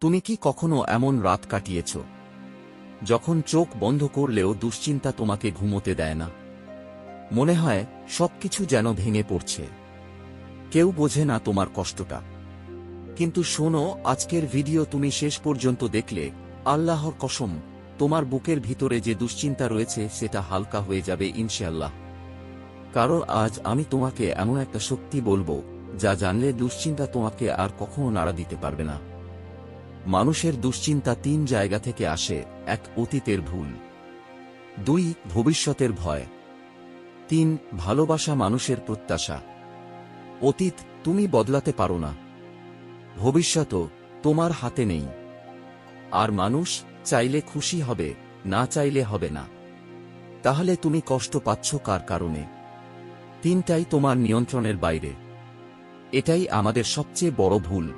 তুমি কি কখনো এমন রাত কাটিয়েছ? যখন চোখ বন্ধ করলেও দুশ্চিন্তা তোমাকে ঘুমোতে দেয় না। মনে হয়, সবকিছু যেন ভেঙে পড়ছে। কেউ বোঝে না তোমার কষ্টটা। কিন্তু শোনো, আজকের ভিডিও তুমি শেষ পর্যন্ত দেখলে, আল্লাহর কসম, তোমার বুকের ভিতরে যে দুশ্চিন্তা রয়েছে, সেটা হালকা হয়ে যাবে ইনশাল্লাহ কারণ আজ আমি তোমাকে এমন একটা শক্তি বলব, যা জানলে দুশ্চিন্তা তোমাকে আর কখনো নাড়া দিতে পারবে না। মানুষের দুশ্চিন্তা তিন জায়গা থেকে আসে, এক অতীতের ভুল। দুই, ভবিষ্যতের ভয়। তিন, ভালোবাসা মানুষের প্রত্যাশা। অতীত, তুমি বদলাতে পারো না। ভবিষ্যৎও তোমার হাতে নেই। আর মানুষ চাইলে খুশি হবে, না চাইলে হবে না। তাহলে তুমি কষ্ট পাচ্ছ কার কারণে? তিনটাই তোমার নিয়ন্ত্রণের বাইরে। এটাই আমাদের সবচেয়ে বড় ভুল।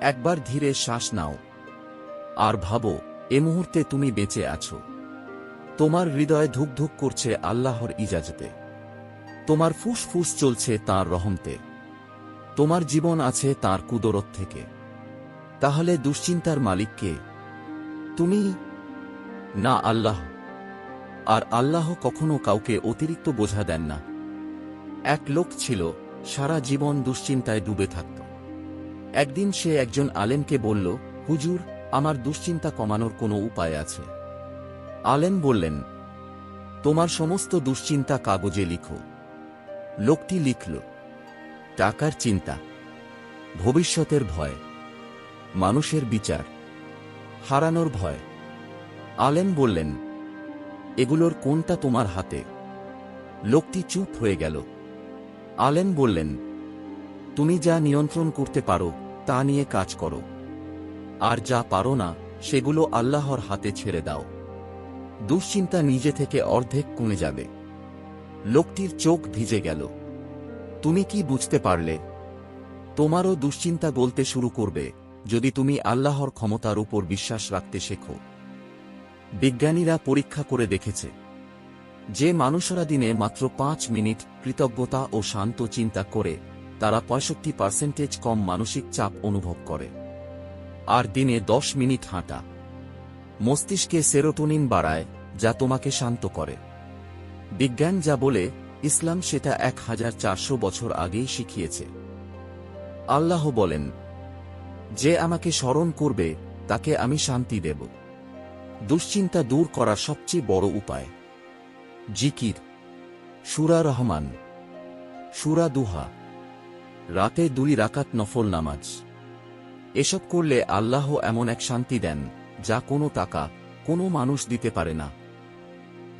একবার ধীরে শ্বাস নাও। আর ভাবো, এ মুহূর্তে তুমি বেঁচে আছো। তোমার হৃদয় ধুকধুক করছে আল্লাহর ইজাজতে। তোমার ফুসফুস চলছে তার রহমতে। তোমার জীবন আছে তার কুদরত থেকে। তাহলে দুশ্চিন্তার মালিক কে? তুমি? না, আল্লাহ। আর আল্লাহ কখনো কাউকে অতিরিক্ত বোঝা দেন না। এক লোক ছিল, সারা জীবন দুশ্চিন্তায় ডুবে থাকত। একদিন সে একজন আলেমকে বলল, হুজুর, আমার দুশ্চিন্তা কমানোর কোনো উপায় আছে? আলেম বললেন, তোমার সমস্ত দুশ্চিন্তা কাগজে লিখো। লোকটি লিখল, টাকার চিন্তা, ভবিষ্যতের ভয়, মানুষের বিচার, হারানোর ভয়। আলেম বললেন, এগুলোর কোনটা তোমার হাতে? লোকটি চুপ হয়ে গেল। আলেম বললেন তুমি যা নিয়ন্ত্রণ করতে পারো, তা নিয়ে কাজ করো। আর যা পারো না, সেগুলো আল্লাহর হাতে ছেড়ে দাও। দুশ্চিন্তা নিজে থেকে অর্ধেক কমে যাবে। লোকটির চোখ ভিজে গেল। তুমি কি বুঝতে পারলে? তোমারও দুশ্চিন্তা বলতে শুরু করবে, যদি তুমি আল্লাহর ক্ষমতার উপর বিশ্বাস রাখতে শেখো। বিজ্ঞানীরা পরীক্ষা করে দেখেছে। যে মানুষরা দিনে মাত্র পাঁচ মিনিট কৃতজ্ঞতা ও শান্ত চিন্তা করে তারা পঁয়ষট্টি পার্সেন্টেজ কম মানসিক চাপ অনুভব করে। আর দিনে দশ মিনিট হাঁটা। মস্তিষ্কে সেরোটোনিন বাড়ায়, যা তোমাকে শান্ত করে। বিজ্ঞান যা বলে, ইসলাম সেটা এক হাজার চারশো বছর আগেই শিখিয়েছে। আল্লাহ বলেন, যে আমাকে স্মরণ করবে, তাকে আমি শান্তি দেব। দুশ্চিন্তা দূর করার সবচেয়ে বড় উপায়। জিকির। সুরা রহমান। সুরা দুহা। রাতে দুই রাকাত নফল নামাজ। এসব করলে আল্লাহ এমন এক শান্তি দেন, যা কোনো টাকা, কোনো মানুষ দিতে পারে না।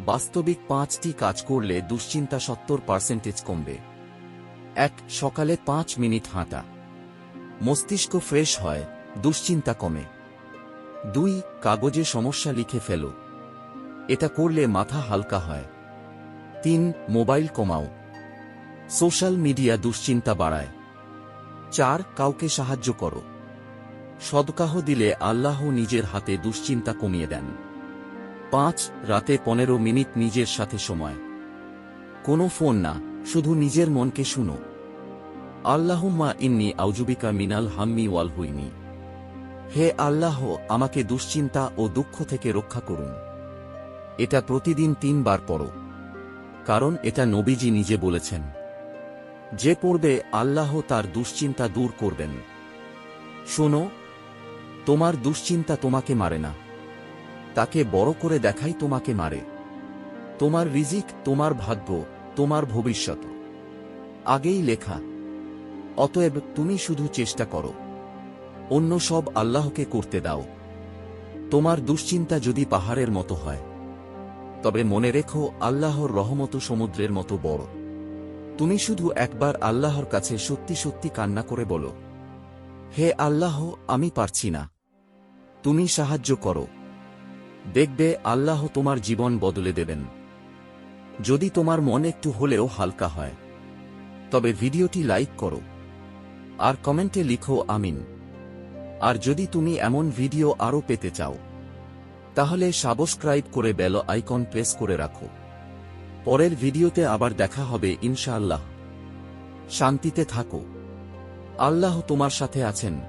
বাস্তবিক পাঁচটি কাজ করলে দুশ্চিন্তা সত্তর পার্সেন্টেজ কমবে। এক, সকালে পাঁচ মিনিট হাঁটা। মস্তিষ্ক ফ্রেশ হয়, দুশ্চিন্তা কমে। দুই, কাগজে সমস্যা লিখে ফেলো। এটা করলে মাথা হালকা হয়। তিন, মোবাইল কমাও। সোশ্যাল মিডিয়া দুশ্চিন্তা বাড়ায়। চার, কাউকে সাহায্য করো। সদকাহ দিলে আল্লাহ নিজের হাতে দুশ্চিন্তা কমিয়ে দেন। পাঁচ, রাতে পনেরো মিনিট নিজের সাথে সময়। কোনো ফোন না, শুধু নিজের মনকে শুনো। আল্লাহুম্মা ইন্নি আউজুবিকা মিনাল হাম্মি ওয়াল হুইনি। হে আল্লাহ, আমাকে দুশ্চিন্তা ও দুঃখ থেকে রক্ষা করুন। এটা প্রতিদিন তিনবার পড়ো। কারণ এটা নবীজি নিজে বলেছেন। যে পড়বে আল্লাহ তার দুশ্চিন্তা দূর করবেন। শোনো, তোমার দুশ্চিন্তা তোমাকে মারে না। তাকে বড় করে দেখাই তোমাকে মারে। তোমার রিজিক, তোমার ভাগ্য, তোমার ভবিষ্যৎ। আগেই লেখা, অতএব তুমি শুধু চেষ্টা করো। অন্য সব আল্লাহকে করতে দাও। তোমার দুশ্চিন্তা যদি পাহাড়ের মতো হয়, তবে মনে রেখো আল্লাহর রহমত সমুদ্রের মতো বড়। তুমি শুধু একবার আল্লাহর কাছে সত্যি সত্যি কান্না করে বলো। হে আল্লাহ, আমি পারছি না। তুমি সাহায্য করো। দেখবে আল্লাহ তোমার জীবন বদলে দেবেন। যদি তোমার মন একটু হলেও হালকা হয়, তবে ভিডিওটি লাইক করো। আর কমেন্টে লিখো আমিন। আর যদি তুমি এমন ভিডিও আরও পেতে চাও, তাহলে সাবস্ক্রাইব করে বেল আইকন প্রেস করে রাখো। পরের ভিডিওতে আবার দেখা হবে ইনশাআল্লাহ। শান্তিতে থাকো। আল্লাহ তোমার সাথে আছেন।